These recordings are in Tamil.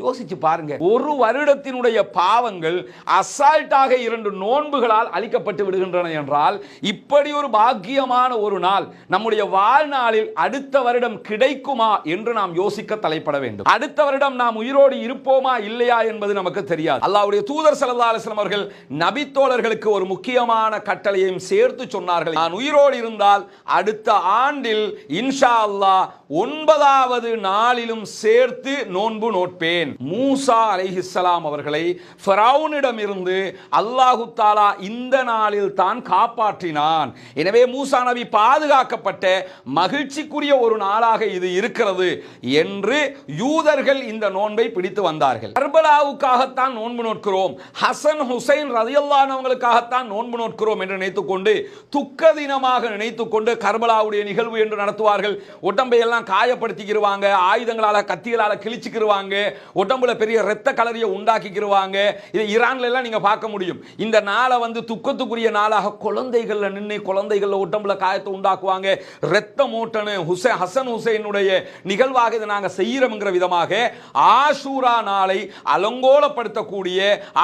யோசிச்சு பாருங்க. ஒரு வருடத்தினுடைய பாவங்கள் அசால்ட்டாக இரண்டு நோன்புகளால் அளிக்கப்பட்டு விடுகின்றன என்றால் இப்படி ஒரு பாக்கியமான ஒரு நாள் நம்முடைய வாழ்நாளில் அடுத்த வருடம் கிடைக்குமா என்று நாம் யோசிக்க தலைப்பட வேண்டும். அடுத்த வருடம் நாம் உயிரோடு இருப்போமா இல்லையா என்பது நமக்கு தெரியாது. அல்லாவுடைய தூதர் ஸல்லல்லாஹு அவர்கள் நபித்தோழர்களுக்கு ஒரு முக்கியமான கட்டளையையும் சேர்த்து சொன்னார்கள். நான் உயிரோடு இருந்தால் அடுத்த ஆண்டில் இன்ஷா அல்லாஹ் ஒன்பதாவது நாளிலும் சேர்த்து நோன்பு நோட்பேன். மூசா அலைஹிஸ்லாம் அவர்களை ஃபரௌனிடம் அல்லாஹு தாலா இந்த நாளில் தான் காப்பாற்றினான். எனவே மூசா நபி பாதுகாக்கப்பட்ட மகிழ்ச்சிக்குரிய ஒரு நாளாக இது இருக்கிறது என்று யூதர்கள் இந்த நோன்பை பிடித்து வந்தார்கள். கர்பலாவுக்காகத்தான் நோன்பு நோட்கிறோம். ஹசன் ஹுசைன் ரதியல்லானவங்களுக்காகத்தான் நோன்பு நோட்கிறோம் என்று நினைத்துக்கொண்டு துக்க தினமாக நினைத்துக்கொண்டு கர்பலாவுடைய நிகழ்வு என்று நடத்துவார்கள். உடம்பை எல்லாம் காயப்படுத்திக்கிருவாங்க ஆயுதங்களால் கத்திகளால் கிழிச்சிக்கிடுவாங்க உடம்புல பெரிய இரத்த கலரியை உண்டாக்கிக்கிடுவாங்க இது ஈரான்ல எல்லாம் நீங்கள் பார்க்க முடியும். இந்த நாளை வந்து துக்கத்துக்குரிய நாளாக குழந்தைகளில் நின்று குழந்தைகளில் உடம்புல காயத்தை உண்டாக்குவாங்க. இரத்த மூட்டனு ஹுசே ஹசன் ஹுசைனுடைய நிகழ்வாக இதை நாங்கள் செய்கிறோம்ங்கிற விதமாக ஆசூரா நாளை அலங்கோலப்படுத்தக்கூடிய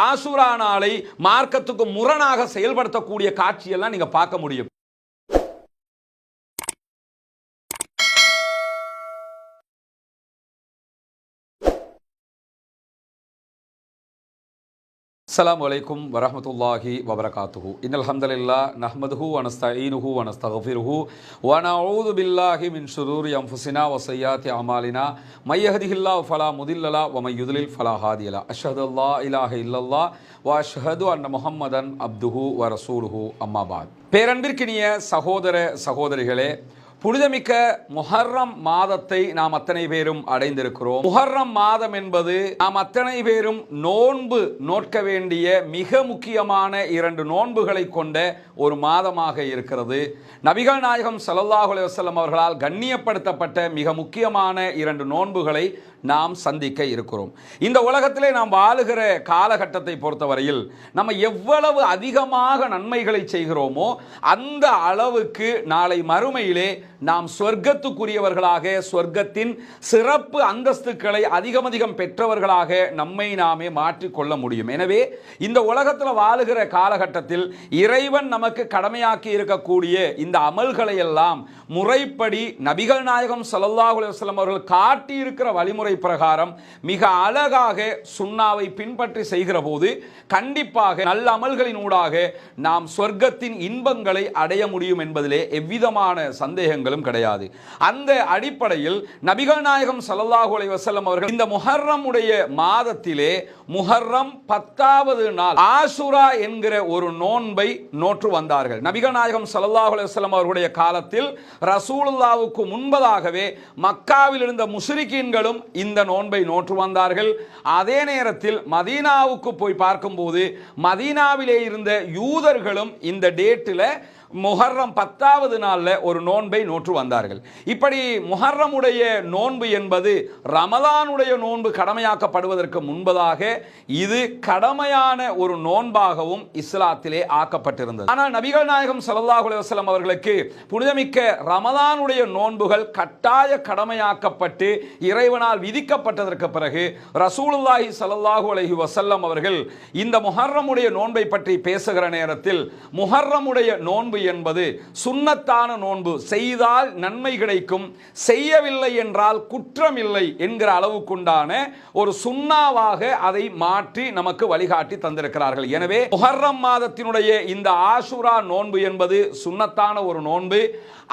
ஆசூரா நாளை மார்க்கத்துக்கு முரணாக செயல்படுத்தக்கூடிய காட்சியெல்லாம் நீங்கள் பார்க்க முடியும். அஸ்லாம் வலைக்கும் வரமத்துல்லாஹி வபரகாத்துஹு இன் அலமதுல்லா நஹ்மதுஹு வனஸ்தீனுஹு வனஸ்தஃபிருஹு வனஊது பில்லாஹி மின் ஷுரூர் அம்ஃபுசினா வசையாத்தி அமாலினா மையஹதிஹில்லா ஃபலா முதில்லலா வமையுதுலில் ஃபலா ஹாதியலா அஷஹதுல்லா இலாஹ இல்லல்லா வ அஷஹது அன் முஹம்மதன் அப்துஹு வ ரசூலுஹு அம்மாபாத் பேரன்பிற்கினிய சகோதர சகோதரிகளே புனிதமிக்க முஹர்ரம் மாதத்தை நாம் அத்தனை பேரும் அடைந்திருக்கிறோம். முஹர்ரம் மாதம் என்பது நாம் அத்தனை பேரும் நோன்பு நோட்க வேண்டிய மிக முக்கியமான இரண்டு நோன்புகளை கொண்ட ஒரு மாதமாக இருக்கிறது. நபிகள் நாயகம் ஸல்லல்லாஹு அலுவலம் அவர்களால் கண்ணியப்படுத்தப்பட்ட மிக முக்கியமான இரண்டு நோன்புகளை நாம் சந்திக்க இருக்கிறோம். இந்த உலகத்திலே நாம் வாழுகிற காலகட்டத்தை பொறுத்தவரையில் நம்ம எவ்வளவு அதிகமாக நன்மைகளை செய்கிறோமோ அந்த அளவுக்கு நாளை மறுமையிலே நாம் சொர்க்கத்துக்குரியவர்களாக சொர்க்கத்தின் சிறப்பு அந்தஸ்துக்களை அதிகம் அதிகம் பெற்றவர்களாக நம்மை நாமே மாற்றிக்கொள்ள முடியும். எனவே இந்த உலகத்தில் வாழுகிற காலகட்டத்தில் இறைவன் நமக்கு கடமையாக்கி இருக்கக்கூடிய இந்த அமல்களை எல்லாம் முறைப்படி நபிகள் நாயகம் ஸல்லல்லாஹு அலைஹி வஸல்லம் அவர்கள் காட்டியிருக்கிற வழிமுறை பிரகாரம் மிக அழகாக சுண்ணாவை பின்பற்றி செய்கிற போது கண்டிப்பாக நல்ல அமல்களின் ஊடாக நாம் சொர்க்கத்தின் இன்பங்களை அடைய முடியும் என்பதிலே எவ்விதமான சந்தேகங்கள் சந்தேகங்களும் கிடையாது. அந்த அடிப்படையில் நபிகள் நாயகம் ஸல்லல்லாஹு அலைஹி அவர்கள் இந்த முஹர்ரம் உடைய மாதத்திலே முஹர்ரம் பத்தாவது நாள் ஆசுரா என்கிற ஒரு நோன்பை நோற்று வந்தார்கள். நபிகள் நாயகம் ஸல்லல்லாஹு அலைஹி அவர்களுடைய காலத்தில் ரசூலுல்லாவுக்கு முன்பதாகவே மக்காவில் இருந்த முஸ்ரிக்கீன்களும் இந்த நோன்பை நோற்று வந்தார்கள். அதே நேரத்தில் மதீனாவுக்கு போய் பார்க்கும்போது மதீனாவிலே இருந்த யூதர்களும் இந்த டேட்டில் முஹர்ரம் பத்தாவது நாளில் ஒரு நோன்பை நோற்று வந்தார்கள். இப்படி முஹர்ரமுடைய நோன்பு என்பது ரமலானுடைய நோன்பு கடமையாக்கப்படுவதற்கு முன்பதாக இது கடமையான ஒரு நோன்பாகவும் இஸ்லாத்திலே ஆக்கப்பட்டிருந்தது. ஆனால் நபிகள் நாயகம் ஸல்லல்லாஹு அலுவலம் அவர்களுக்கு புனிதமிக்க ரமலானுடைய நோன்புகள் கட்டாய கடமையாக்கப்பட்டு இறைவனால் விதிக்கப்பட்டதற்கு பிறகு ரசூலுல்லாஹி ஸல்லல்லாஹு அலஹி வசல்லம் அவர்கள் இந்த முஹர்ரமுடைய நோன்பை பற்றி பேசுகிற நேரத்தில் முஹர்ரமுடைய நோன்பு என்பது சுண்ணத்தான நோன்பு. செய்தால் நன்மை கிடைக்கும். செய்யவில்லை என்றால் குற்றம் இல்லை என்கிற அளவுக்குண்டான ஒரு சுண்ணாவாக அதை மாற்றி நமக்கு வழிகாட்டி தந்திருக்கிறார்கள். எனவே முஹர்ரம் மாதத்தினுடைய இந்த ஆசுரா நோன்பு என்பது சுண்ணத்தான ஒரு நோன்பு.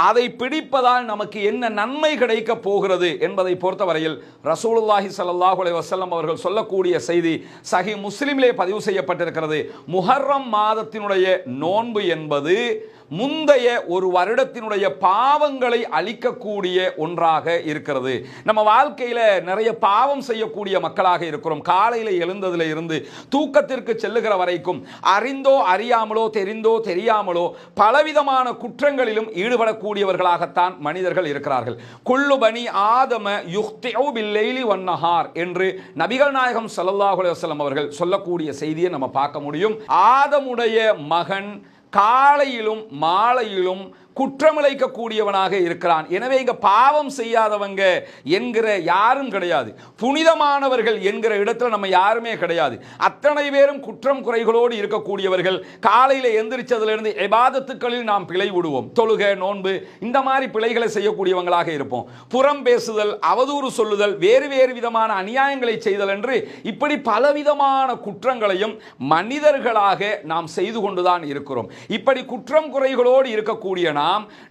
அதை பிடிப்பதால் நமக்கு என்ன நன்மை கிடைக்க போகிறது என்பதை பொறுத்தவரையில் ரசூலுல்லாஹி ஸல்லல்லாஹு அலைஹி வஸல்லம் அவர்கள் சொல்லக்கூடிய செய்தி சஹி முஸ்லிமிலே பதிவு செய்யப்பட்டிருக்கிறது. முஹர்ரம் மாதத்தினுடைய நோன்பு என்பது முந்தைய ஒரு வருடத்தினுடைய பாவங்களை அழிக்கக்கூடிய ஒன்றாக இருக்கிறது. நம்ம வாழ்க்கையில் நிறைய பாவம் செய்யக்கூடிய மக்களாக இருக்கிறோம். காலையில் எழுந்ததுல இருந்து தூக்கத்திற்கு செல்லுகிற வரைக்கும் அறிந்தோ அறியாமலோ தெரிந்தோ தெரியாமலோ பலவிதமான குற்றங்களிலும் ஈடுபடக்கூடியவர்களாகத்தான் மனிதர்கள் இருக்கிறார்கள். குள்ளு பனி ஆதம யுக்தியு பில்லைலி வன்னஹார் என்று நபிகள் நாயகம் சல்லாஹ் அலுவலம் அவர்கள் சொல்லக்கூடிய செய்தியை நம்ம பார்க்க முடியும். ஆதமுடைய மகன் காலையிலும் மாலையிலும் குற்றமிழைக்கக்கூடியவனாக இருக்கிறான். எனவே இங்கே பாவம் செய்யாதவங்க என்கிற யாரும் கிடையாது. புனிதமானவர்கள் என்கிற இடத்துல நம்ம யாருமே கிடையாது. அத்தனை பேரும் குற்றம் குறைகளோடு இருக்கக்கூடியவர்கள். காலையில் எந்திரிச்சதுலேருந்து எபாதத்துக்களில் நாம் பிழை விடுவோம். தொழுக நோன்பு இந்த மாதிரி பிழைகளை செய்யக்கூடியவங்களாக இருப்போம். புறம் பேசுதல் அவதூறு சொல்லுதல் வேறு வேறு விதமான அநியாயங்களை செய்தல் என்று இப்படி பலவிதமான குற்றங்களையும் மனிதர்களாக நாம் செய்து கொண்டுதான் இருக்கிறோம். இப்படி குற்றம் குறைகளோடு இருக்கக்கூடிய நாம்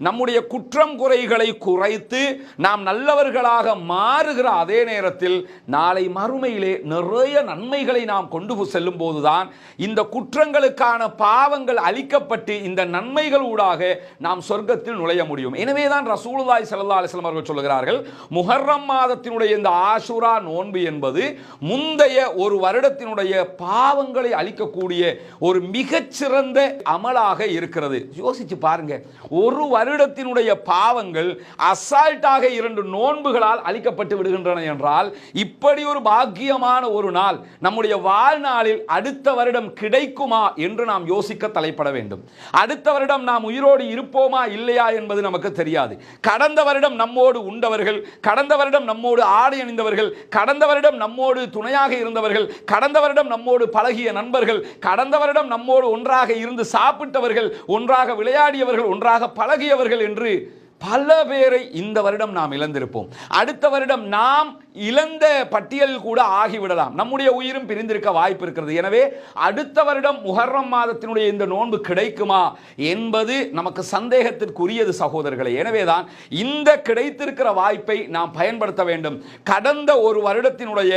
நம்முடைய குற்றம் குறைகளை குறைத்து நாம் நல்லவர்களாக மாறுகிற அதே நேரத்தில் நாளை மறுமையிலே நிறைய நன்மைகளை நாம் கொண்டு செல்லும் போதுதான் இந்த குற்றங்களுக்கான பாவங்கள் அளிக்கப்பட்டு இந்த நன்மைகள் ஊடாக நாம் சொர்க்கத்தில் நுழைய முடியும். எனவே தான் ரசூலுல்லாஹி ஸல்லல்லாஹு அலைஹி அவர்கள் சொல்கிறார்கள் முஹர்ரம் மாதத்தினுடைய இந்த ஆசுரா நோன்பு என்பது முந்தைய ஒரு வருடத்தினுடைய பாவங்களை அளிக்கக்கூடிய ஒரு மிகச்சிறந்த அமலாக இருக்கிறது. யோசிச்சு பாருங்க ஒரு ஒரு வருடத்தினுடைய பாவங்கள் அசால்ட்டாக இரண்டு நோன்புகளால் அளிக்கப்பட்டு விடுகின்றன என்றால் இப்படி ஒரு பாக்கியமான ஒரு நாள் நம்முடைய வாழ்நாளில் அடுத்த வருடம் கிடைக்குமா என்று நாம் யோசிக்க தலைப்பட வேண்டும். அடுத்த வருடம் நாம் உயிரோடு இருப்போமா இல்லையா என்பது நமக்கு தெரியாது. கடந்த வருடம் நம்மோடு உண்டவர்கள் கடந்த வருடம் நம்மோடு ஆடை அணிந்தவர்கள் கடந்த வருடம் நம்மோடு துணையாக இருந்தவர்கள் கடந்த வருடம் நம்மோடு பழகிய நண்பர்கள் கடந்த வருடம் நம்மோடு ஒன்றாக இருந்து சாப்பிட்டவர்கள் ஒன்றாக விளையாடியவர்கள் ஒன்றாக பழகியவர்கள் என்று பல பேரை இந்த வருடம் நாம் இழந்திருப்போம். அடுத்த வருடம் நாம் இழந்த பட்டியல் கூட ஆகிவிடலாம். நம்முடைய உயிரும் பிரிந்திருக்க வாய்ப்பு இருக்கிறது. எனவே அடுத்த வருடம் முகர்ரம் மாதத்தினுடைய இந்த நோன்பு கிடைக்குமா என்பது நமக்கு சந்தேகத்திற்குரியது சகோதரர்களே. எனவேதான் இந்த கிடைத்திருக்கிற வாய்ப்பை நாம் பயன்படுத்த வேண்டும். கடந்த ஒரு வருடத்தினுடைய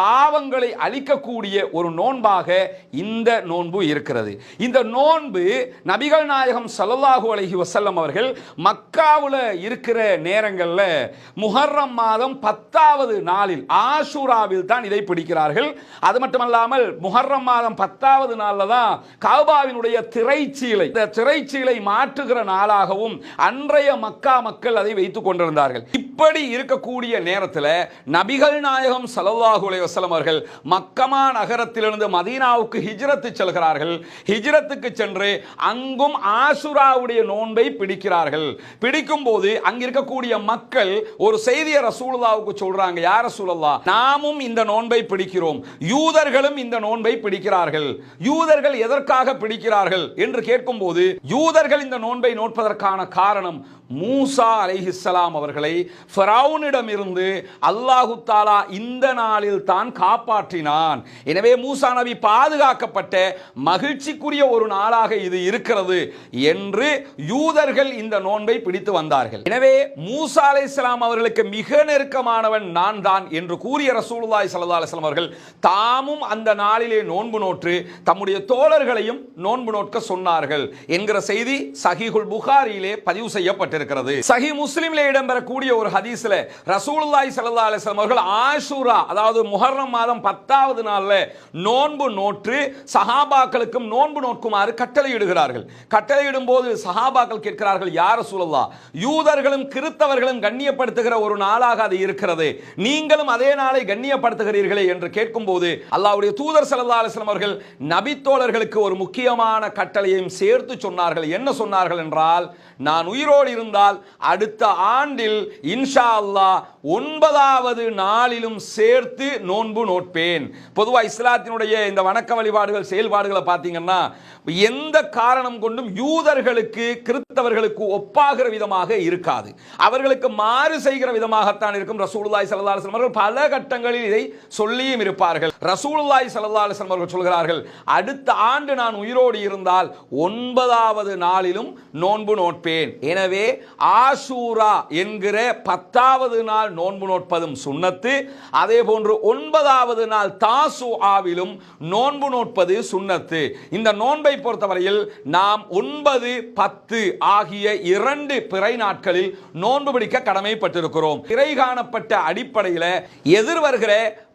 பாவங்களை அழிக்கக்கூடிய ஒரு நோன்பாக இந்த நோன்பு இருக்கிறது. இந்த நோன்பு நபிகள் நாயகம் சல்லாஹூ அலஹி வசல்லம் அவர்கள் மக்காவில் இருக்கிற நேரங்களில் முஹர்ரம் மாதம் பத்தாவது நாளில் ஆஷூராவில் தான் இதை பிடிக்கிறார்கள். அது மட்டுமல்லாமல் முஹர்ரம் மாதம் பத்தாவது நாளில் தான் காபாவினுடைய திரைச்சீலை இந்த திரைச்சீலை மாற்றுகிற நாளாகவும் அன்றைய மக்கா மக்கள் அதை வைத்துக் கொண்டிருந்தார்கள். இப்படி இருக்கக்கூடிய நேரத்தில் நபிகள் நாயகம் ஸல்லல்லாஹு அலைஹி அவர்கள் மக்கமா நகரத்திலிருந்து மதீனாவுக்கு ஹிஜ்ரத்து செல்கிறார்கள். ஹிஜ்ரத்துக்கு சென்று அங்கும் ஆசுராவுடைய நோன்பை பிடிக்கிறார்கள். பிடிக்கும் போது அங்க இருக்கக்கூடிய மக்கள் ஒரு செய்தியை ரசூலுல்லாவுக்கு சொல்றாங்க யார் ரசூலுல்லா நாமும் இந்த நோன்பை பிடிக்கிறோம். யூதர்களும் இந்த நோன்பை பிடிக்கிறார்கள். யூதர்கள் எதற்காக பிடிக்கிறார்கள்? என்று கேட்கும்போது யூதர்கள் இந்த நோன்பை நோட்பதற்கான காரணம் மூசா அலைஹிஸ்ஸலாம் அவர்களை ஃபரௌனிடம் இருந்து அல்லாஹு தாலா இந்த நாளில் தான் காப்பாற்றினான். எனவே மூசா நபி பாதுகாக்கப்பட்ட மகிழ்ச்சிக்குரிய ஒரு நாளாக இது இருக்கிறது என்று யூதர்கள் இந்த நோன்பை பிடித்து வந்தார்கள். எனவே மூசா அலைஹிஸ்ஸலாம் அவர்களுக்கு மிக நெருக்கமானவன் நான் தான் என்று கூறிய ரசூலுல்லாய் சல்லா அலிஸ்லாம் அவர்கள் தாமும் அந்த நாளிலே நோன்பு நோற்று தம்முடைய தோழர்களையும் நோன்பு நோட்க சொன்னார்கள் என்கிற செய்தி சஹீஹுல் புகாரியிலே பதிவு செய்யப்பட்டிருக்கிறது சஹி முஸ்லிமிலே இடம்பெறக்கூடிய ஒரு ஹதீஸ்ல ரசூலுல்லாய் சல்லா அலிஸ்லாம் அவர்கள் ஆஷூரா அதாவது முஹர்ரம் மாதம் பத்தாவது நாள்ல நோன்பு நோற்று சஹாபாக்களுக்கும் நோன்பு நோக்குமாறு கட்டளையிடுகிறார்கள். கட்டளையிடும் போது சஹாபாக்கள் கேட்கிறார்கள் யார் சூழல்லா யூதர்களும் கிறித்தவர்களும் கண்ணியப்படுத்துகிற ஒரு நாளாக அது இருக்கிறது. நீங்களும் அதே நாளை கண்ணியப்படுத்துகிறீர்களே என்று கேட்கும்போது அல்லாவுடைய தூதர் சல்லா அலிஸ்லாம் அவர்கள் நபித்தோழர்களுக்கு ஒரு முக்கியமான கட்டளையையும் சேர்த்து சொன்னார்கள். என்ன சொன்னார்கள் என்றால் நான் உயிரோடு இருந்து இருந்தால் அடுத்த ஆண்டில் இன்ஷா அல்லா ஒன்பதாவது நாளிலும் சேர்த்து நோன்பு நோட்பேன். பொதுவாக இஸ்லாத்தினுடைய இந்த வணக்க வழிபாடுகள் செயல்பாடுகளை பார்த்தீங்கன்னா எந்த காரணம் கொண்டும் யூதர்களுக்கு கிறிஸ்தவர்களுக்கு ஒப்பாகிற விதமாக இருக்காது. அவர்களுக்கு மாறு செய்கிற விதமாகத்தான் இருக்கும். ரசூலுல்லாய் ஸல்லல்லாஹு அலைஹி அவர்கள் பல கட்டங்களில் இதை சொல்லியும் இருப்பார்கள். ரசூலுல்லாய் ஸல்லல்லாஹு அலைஹி அவர்கள் சொல்கிறார்கள் அடுத்த ஆண்டு நான் உயிரோடு இருந்தால் ஒன்பதாவது நாளிலும் நோன்பு நோட்பேன். எனவே ஆசூரா என்கிற பத்தாவது நாள் நோன்பு நோட்பதும் சுண்ணத்து அதே போன்று ஒன்பதாவது நாள் தாசு ஆவிலும் நோன்பு நோட்பது சுண்ணத்து. இந்த நோன்பை பொறுத்தவரையில் நாம் ஒன்பது பத்து ஆகிய இரண்டு பிறை நாட்களில் நோன்பு பிடிக்க கடமைப்பட்டிருக்கிறோம். பிறை காணப்பட்ட அடிப்படையில் எதிர்வருகிற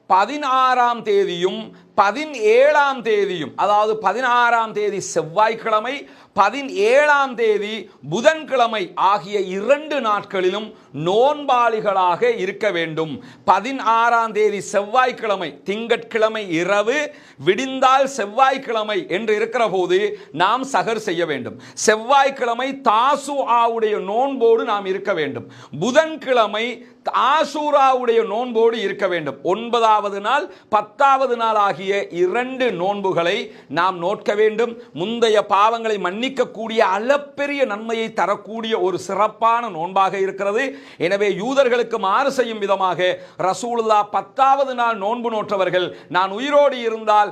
பதினாறாம் தேதியும் பதினேழாம் தேதியும் அதாவது பதினாறாம் தேதி செவ்வாய்க்கிழமை பதினேழாம் தேதி புதன்கிழமை ஆகிய இரண்டு நாட்களிலும் நோன்பாளிகளாக இருக்க வேண்டும். பதினாறாம் தேதி செவ்வாய்க்கிழமை திங்கட்கிழமை இரவு விடிந்தால் செவ்வாய்க்கிழமை என்று இருக்கிற போது நாம் சகர் செய்ய வேண்டும். செவ்வாய்க்கிழமை தாசு ஆவுடைய நோன்போடு நாம் இருக்க வேண்டும். புதன்கிழமை ஆசூராவுடைய நோன்போடு இருக்க வேண்டும். ஒன்பதாவது நாள் பத்தாவது நாள் ஆகிய ஆகிய இரண்டு நோன்புகளை நாம் நோட்க வேண்டும். முந்தைய பாவங்களை மன்னிக்கக்கூடிய அளப்பெரிய நன்மையை தரக்கூடிய ஒரு சிறப்பான நோன்பாக இருக்கிறது. எனவே யூதர்களுக்கு மாறு செய்யும் விதமாக ரசூலுல்லா பத்தாவது நாள் நோன்பு நோற்றவர்கள் நான் உயிரோடு இருந்தால்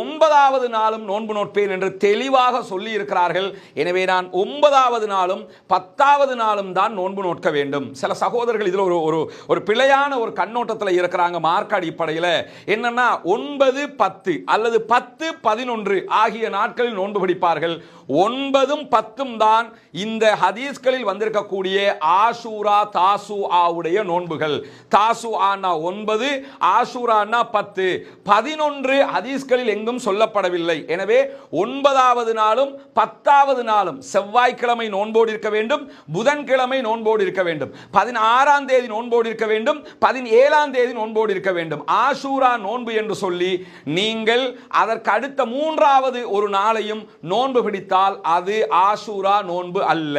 ஒன்பதாவது நாளும் நோன்பு நோட்பேன் என்று தெளிவாக சொல்லி இருக்கிறார்கள் எனவே நான் ஒன்பதாவது நாளும் பத்தாவது நாளும் தான் நோன்பு நோட்க வேண்டும். சில சகோதரர்கள் இதில் ஒரு ஒரு ஒரு பிழையான ஒரு கண்ணோட்டத்தில் இருக்கிறாங்க மார்க் அடிப்படையில் என்னன்னா ஒன்பது பத்து அல்லது பத்து பதினொன்று ஆகிய நாட்களில் நோன்பு பிடிப்பார்கள். ஒன்பதும் பத்தும் தான் இந்த ஹதீஸ்களில் வந்திருக்கக்கூடிய ஆஷூரா தாசு ஆவுடைய நோன்புகள். தாசு ஆனா ஒன்பது ஆஷூரானா பத்து. பதினொன்று ஹதீஸ்களில் எங்கும் சொல்லப்படவில்லை. எனவே ஒன்பதாவது நாளும் பத்தாவது நாளும் செவ்வாய்க்கிழமை நோன்போடு இருக்க வேண்டும் புதன்கிழமை நோன்போடு இருக்க வேண்டும் பதினாறாம் தேதி நோன்போடு இருக்க வேண்டும் பதினேழாம் தேதி நோன்போடு இருக்க வேண்டும். ஆஷூரா நோன்பு என்று சொல்லி நீங்கள் அதற்கு அடுத்த மூன்றாவது ஒரு நாளையும் நோன்பு பிடித்தால் அது ஆசூரா நோன்பு அல்ல.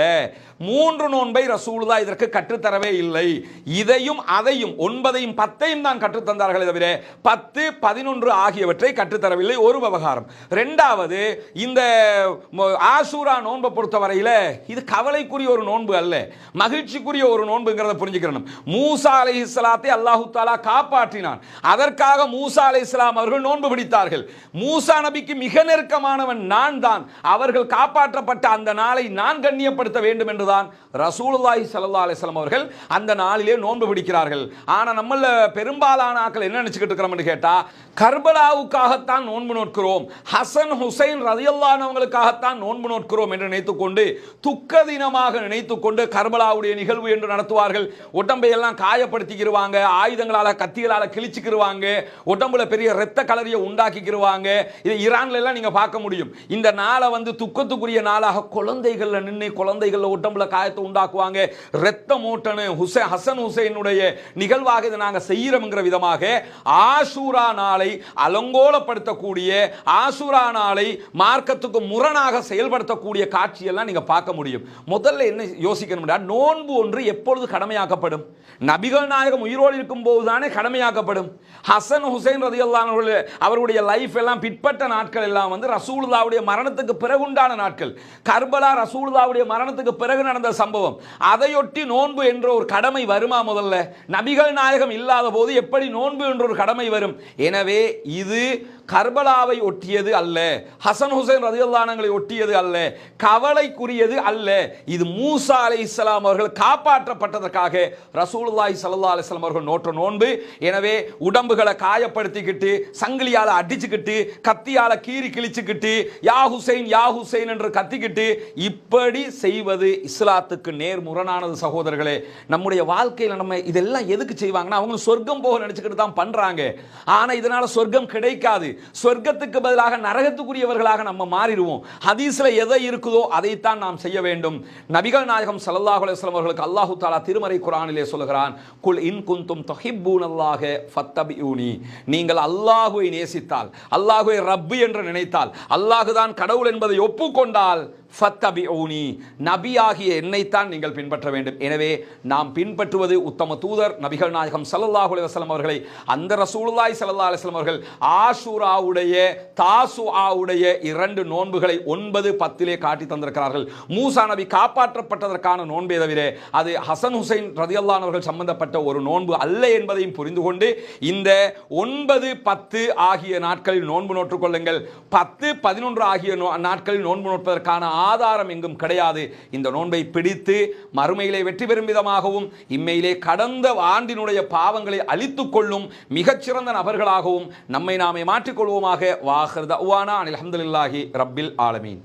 மூன்று நோன்பை ரசூலுதா இதற்கு கற்றுத்தரவே இல்லை. இதையும் அதையும் ஒன்பதையும் பத்தையும் தான் கற்றுத்தந்தார்களே தவிர பத்து பதினொன்று ஆகியவற்றை கற்றுத்தரவில்லை. ஒரு விவகாரம். ரெண்டாவது இந்த ஆசூரா நோன்பை பொறுத்தவரையில் இது கவலைக்குரிய ஒரு நோன்பு அல்ல. மகிழ்ச்சிக்குரிய ஒரு நோன்புங்கிறத புரிஞ்சுக்கிறணும். மூசா அலை இஸ்லாத்தை அல்லாஹு தாலா காப்பாற்றினான். அதற்காக மூசா அலை இஸ்லாம் அவர்கள் நோன்பு பிடித்தார்கள். மூசா நபிக்கு மிக நெருக்கமானவன் நான் தான். அவர்கள் காப்பாற்றப்பட்ட அந்த நாளை நான் கண்ணியப்படுத்த வேண்டும் என்று தான் ரசூலுல்லாஹி சல்லா அலிஸ்லாம் அவர்கள் அந்த நாளிலே நோன்பு பிடிக்கிறார்கள். ஆனால் நம்மள பெரும்பாலான ஆக்கள் என்ன நினச்சிக்கிட்டு இருக்கிறோம்னு கேட்டால் கர்பலாவுக்காகத்தான் நோன்பு நோட்கிறோம். ஹசன் ஹுசைன் ரதியல்லானவங்களுக்காகத்தான் நோன்பு நோட்கிறோம் என்று நினைத்துக்கொண்டு துக்க தினமாக நினைத்துக்கொண்டு கர்பலாவுடைய நிகழ்வு என்று நடத்துவார்கள். உடம்பை எல்லாம் காயப்படுத்திக்கிருவாங்க ஆயுதங்களால கத்திகளால கிழிச்சுக்கிருவாங்க உடம்புல பெரிய இரத்த கலரியை உண்டாக்கிக்கிடுவாங்க இது ஈரான்ல எல்லாம் நீங்கள் பார்க்க முடியும். இந்த நாளை வந்து துக்கத்துக்குரிய நாளாக குழந்தைகளில் நின்று குழந்தைகளில் உடம்பு உடம்புல காயத்தை உண்டாக்குவாங்க. ரத்த மூட்டனு ஹுசைன் ஹசன் ஹுசைனுடைய நிகழ்வாக இதை நாங்கள் செய்கிறோம்ங்கிற விதமாக ஆசூரா நாளை அலங்கோலப்படுத்தக்கூடிய ஆசூரா நாளை மார்க்கத்துக்கு முரணாக செயல்படுத்தக்கூடிய காட்சியெல்லாம் நீங்கள் பார்க்க முடியும். முதல்ல என்ன யோசிக்கணும் நோன்பு ஒன்று எப்பொழுது கடமையாக்கப்படும்? நபிகள் நாயகம் உயிரோடு இருக்கும் போது தானே கடமையாக்கப்படும். ஹசன் ஹுசைன் ரதி ரதியல்லான் அவருடைய லைஃப் எல்லாம் பிற்பட்ட நாட்கள் எல்லாம் வந்து ரசூலுல்லாவுடைய மரணத்துக்கு பிறகுண்டான நாட்கள். கர்பலா ரசூலுல்லாவுடைய மரணத்துக்கு பிறகு நடந்த சம்பவம். அதையொட்டி நோன்பு என்ற ஒரு கடமை வருமா முதல்ல? நபிகள் நாயகம் இல்லாத போது எப்படி நோன்பு என்ற ஒரு கடமை வரும்? எனவே இது கர்பலாவை ஒட்டியது அல்ல. ஹசன் ஹுசைன் ரதியுல்லானங்களை ஒட்டியது அல்ல. கவலைக்குரியது அல்ல. இது மூசா அலை இஸ்லாம் அவர்கள் காப்பாற்றப்பட்டதற்காக ரசூலுல்லாய் சல்லா அலிஸ்லாம் அவர்கள் நோற்ற நோன்பு. எனவே உடம்புகளை காயப்படுத்திக்கிட்டு சங்கிலியால் அடிச்சுக்கிட்டு கத்தியால் கீறி கிழிச்சுக்கிட்டு யா ஹுசைன் யா ஹுசைன் என்று கத்திக்கிட்டு இப்படி செய்வது இஸ்லாத்துக்கு நேர் முரணானது சகோதரர்களே. நம்முடைய வாழ்க்கையில் நம்ம இதெல்லாம் எதுக்கு செய்வாங்கன்னா அவங்க சொர்க்கம் போக நினச்சிக்கிட்டு தான் பண்ணுறாங்க ஆனால் இதனால் சொர்க்கம் கிடைக்காது. சொர்க்கத்துக்கு பதிலாக நரகத்துக்குரியவர்களாக நம்ம மாறிடுவோம். ஹதீஸில் எதை இருக்குதோ அதைத்தான் நாம் செய்ய வேண்டும். நபிகள் நாயகம் சல்லாஹ் அலுவலம் அவர்களுக்கு அல்லாஹு தாலா திருமறை குரானிலே சொல்கிறான் குல் இன் குந்தும் துஹிப்பூனல்லாஹ ஃபத்தபியூனி. நீங்கள் அல்லாஹுவை நேசித்தால் அல்லாஹுவை ரப்பு என்று நினைத்தால் அல்லாஹுதான் கடவுள் என்பதை ஒப்புக்கொண்டால் ஃபத்தபிஊனி. நபியாகிய என்னைத்தான் நீங்கள் பின்பற்ற வேண்டும். எனவே நாம் பின்பற்றுவது உத்தம தூதர் நபிகள் நாயகம் ஸல்லல்லாஹு அலுவலம் அவர்களை அந்த ரசூலாய் சல்லா அலுவலம் வஸல்லம் அவர்கள் ஆஷூராவுடைய தாசுஆவுடைய இரண்டு நோன்புகளை ஒன்பது பத்திலே காட்டி தந்திருக்கிறார்கள். மூசா நபி காப்பாற்றப்பட்டதற்கான நோன்பே தவிர அது ஹசன் ஹுசைன் ரதியல்லான் அவர்கள் சம்பந்தப்பட்ட ஒரு நோன்பு அல்ல என்பதையும் புரிந்து கொண்டு இந்த ஒன்பது பத்து ஆகிய நாட்களில் நோன்பு நோற்றுக்கொள்ளுங்கள் பத்து பதினொன்று ஆகிய நோ- நாட்களில் நோன்பு நோட்பதற்கான ஆதாரம் எங்கும் கிடையாது. இந்த நோன்பை பிடித்து மறுமையிலே வெற்றி பெறும் விதமாகவும் இம்மையிலே கடந்த ஆண்டினுடைய பாவங்களை அழித்துக் கொள்ளும் மிகச்சிறந்த நபர்களாகவும் நம்மை நாமே மாற்றிக்கொள்வோமாக வாஹர் தவானா அனில் அஹமதுல்லாஹி ரப்பில் ஆலமீன்.